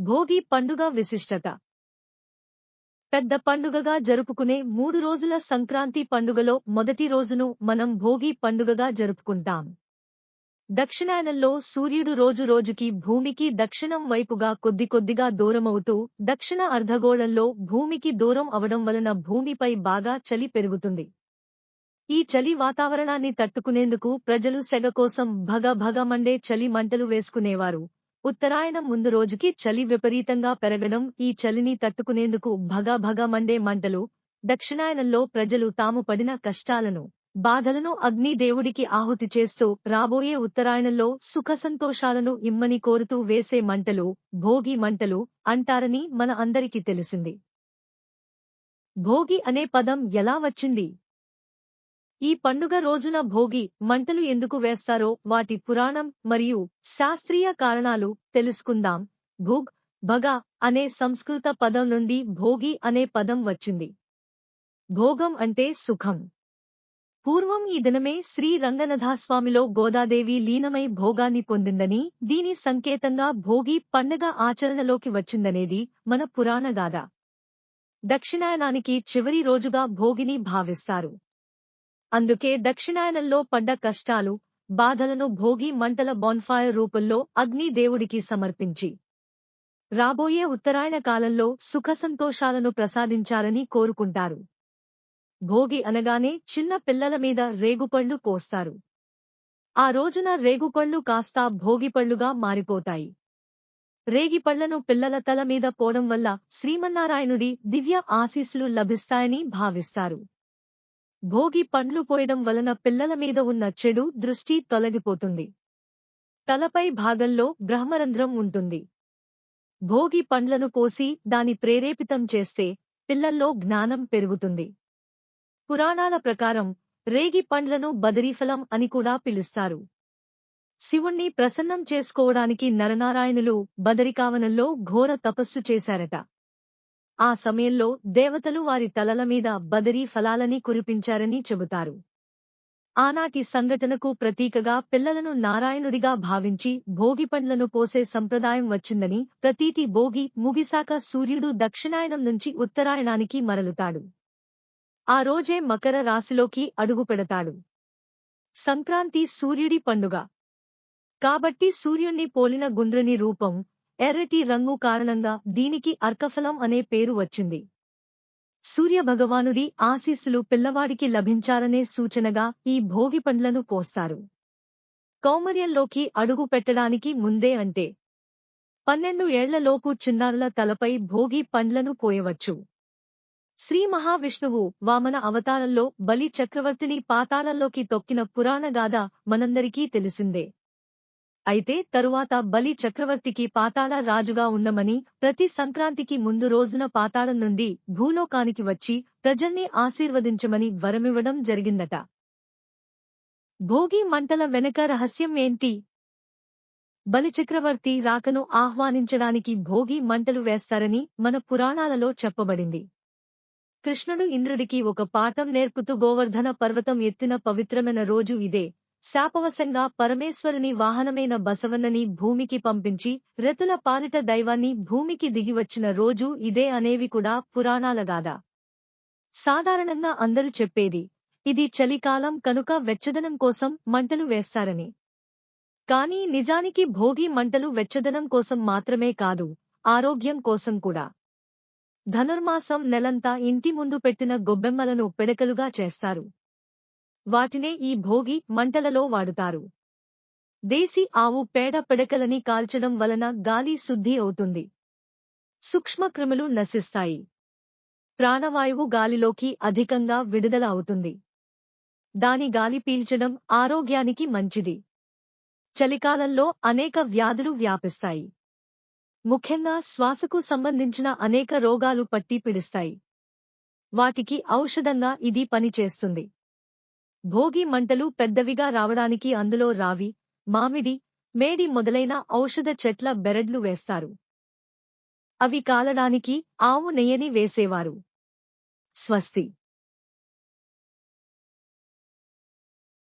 భోగి పండుగ విశిష్టత. పెద్ద పండుగగా జరుపుకునే మూడు రోజుల సంక్రాంతి పండుగలో మొదటి రోజును మనం భోగి పండుగగా జరుపుకుంటాం. దక్షిణాయనంలో సూర్యుడు రోజు రోజుకి భూమికి దక్షిణం వైపుగా కొద్ది కొద్దిగా దూరమవుతూ దక్షిణ అర్ధగోళంలో భూమికి దూరం అవడం వలన భూమిపై బాగా చలి పెరుగుతుంది. ఈ చలి వాతావరణాన్ని తట్టుకునేందుకు ప్రజలు సెగ కోసం భగ భగ మండే చలి మంటలు వేసుకునేవారు. ఉత్తరాయణం ముందు రోజుకి చలి విపరీతంగా పెరగడం ఈ చలిని తట్టుకునేందుకు భగ మండే మంటలు దక్షిణాయనంలో ప్రజలు తాము పడిన కష్టాలను బాధలను అగ్ని దేవుడికి ఆహుతి చేస్తూ రాబోయే ఉత్తరాయణంలో సుఖసంతోషాలను ఇమ్మని కోరుతూ వేసే మంటలు భోగి మంటలు అంటారని మన అందరికీ తెలిసింది. భోగి అనే పదం ఎలా వచ్చింది? ఈ పండుగ రోజున భోగి మంటలు ఎందుకు వేస్తారో వాటి పురాణం మరియు శాస్త్రీయ కారణాలు తెలుసుకుందాం. భుగ్ భగ అనే సంస్కృత పదం నుండి భోగి అనే పదం వచ్చింది. భోగం అంటే సుఖం. పూర్వం ఈ దినమే శ్రీ రంగనథాస్వామిలో గోదాదేవి లీనమై భోగాన్ని పొందిందని దీని సంకేతంగా భోగి పండగ ఆచరణలోకి వచ్చిందనేది మన పురాణగాథ దక్షిణాయనానికి చివరి రోజుగా భోగిని భావిస్తారు. అందుకే దక్షిణాయనంలో పడ్డ కష్టాలు బాధలను భోగి మంటల బాన్ఫైర్ రూపంలో అగ్ని దేవుడికి సమర్పించి. రాబోయే ఉత్తరాయణ కాలంలో సుఖ సంతోషాలను ప్రసాదించాలని కోరుకుంటారు. భోగి అనగానే చిన్న పిల్లల మీద రేగుపళ్ళు కోస్తారు. ఆ రోజున రేగుపళ్ళు కాస్త భోగిపళ్ళుగా మారిపోతాయి. రేగిపళ్ళను పిల్లల తల మీద పోవడం వల్ల శ్రీమన్నారాయణుడి దివ్య ఆశీస్సులు లభిస్తాయని భావిస్తారు. భోగి పండ్లు పోయడం వలన పిల్లల మీద ఉన్న చెడు దృష్టి తొలగిపోతుంది. తలపై భాగంలో బ్రహ్మరంధ్రం ఉంటుంది. భోగి పండ్లను కోసి దాని ప్రేరేపితం చేస్తే పిల్లల్లో జ్ఞానం పెరుగుతుంది. పురాణాల ప్రకారం రేగి పండ్లను బదరీఫలం అని కూడా పిలుస్తారు. శివుణ్ణి ప్రసన్నం చేసుకోవడానికి నరనారాయణులు బదరికావనంలో ఘోర తపస్సు చేశారట. ఆ సమయంలో దేవతలు వారి తలల మీద బదరీ ఫలాలని కురిపించారని చెబుతారు. ఆనాటి సంఘటనకు ప్రతీకగా పిల్లలను నారాయణుడిగా భావించి భోగి పండ్లను పోసే సంప్రదాయం వచ్చిందని ప్రతీతి భోగి ముగిశాక సూర్యుడు దక్షిణాయనం నుంచి ఉత్తరాయణానికి మరలుతాడు. ఆ రోజే మకర రాశిలోకి అడుగు పెడతాడు. సంక్రాంతి సూర్యుడి పండుగ. కాబట్టి సూర్యుణ్ణి పోలిన గుండ్రని రూపం ఎర్రటి రంగు కారణంగా దీనికి అర్కఫలం అనే పేరు వచ్చింది. సూర్య భగవానుడి ఆశీస్సులు పిల్లవాడికి లభించాలనే సూచనగా ఈ భోగి పండ్లను కోస్తారు. కౌమర్యంలోకి అడుగు పెట్టడానికి ముందే అంటే పన్నెండు ఏళ్ళలోపు చిన్నారుల తలపై భోగి పండ్లను కోయవచ్చు. శ్రీ మహావిష్ణువు వామన అవతారంలో బలి చక్రవర్తిని పాతాళంలోకి తొక్కిన పురాణగాథ మనందరికీ తెలిసిందే. అయితే తరువాత బలి చక్రవర్తికి పాతాళ రాజుగా ఉండమని ప్రతి సంక్రాంతికి ముందు రోజున పాతాళం నుండి భూలోకానికి వచ్చి ప్రజల్ని ఆశీర్వదించమని వరమివ్వడం జరిగిందట. భోగి మంటల వెనక రహస్యం ఏంటి? బలిచక్రవర్తి రాకను ఆహ్వానించడానికి భోగి మంటలు వేస్తారని మన పురాణాలలో చెప్పబడింది. కృష్ణుడు ఇంద్రుడికి ఒక పాఠం నేర్పుతూ గోవర్ధన పర్వతం ఎత్తిన పవిత్రమైన రోజు ఇదే. శాపవశంగా పరమేశ్వరుని వాహనమైన బసవన్నని భూమికి పంపించి రతుల పాలిట దైవాన్ని భూమికి దిగివచ్చిన రోజు ఇదే అనేవి కూడా పురాణాలగాదా సాధారణంగా అందరూ చెప్పేది ఇది చలికాలం కనుక వెచ్చదనం కోసం మంటలు వేస్తారని. కానీ నిజానికి భోగి మంటలు వెచ్చదనం కోసం మాత్రమే కాదు ఆరోగ్యం కోసం కూడా. ధనుర్మాసం నెలంతా ఇంటి ముందు పెట్టిన గొబ్బెమ్మలను పెడకలుగా చేస్తారు. వాటినే ఈ భోగి మంటలలో వాడుతారు. దేశీ ఆవు పేడ పిడకలని కాల్చడం వలన గాలి శుద్ధి అవుతుంది. సూక్ష్మక్రిములు నశిస్తాయి. ప్రాణవాయువు గాలిలోకి అధికంగా విడుదల అవుతుంది. దాని గాలి పీల్చడం ఆరోగ్యానికి మంచిది. చలికాలంలో అనేక వ్యాధులు వ్యాపిస్తాయి. ముఖ్యంగా శ్వాసకు సంబంధించిన అనేక రోగాలు పట్టి పిడిస్తాయి. వాటికి ఔషధంగా ఇది పనిచేస్తుంది. భోగి మంటలు పెద్దవిగా రావడానికి అందులో రావి మామిడి మేడి మొదలైన ఔషధ చెట్ల బెరడ్లు వేస్తారు. అవి కాలడానికి ఆవు నెయ్యని వేసేవారు. స్వస్తి.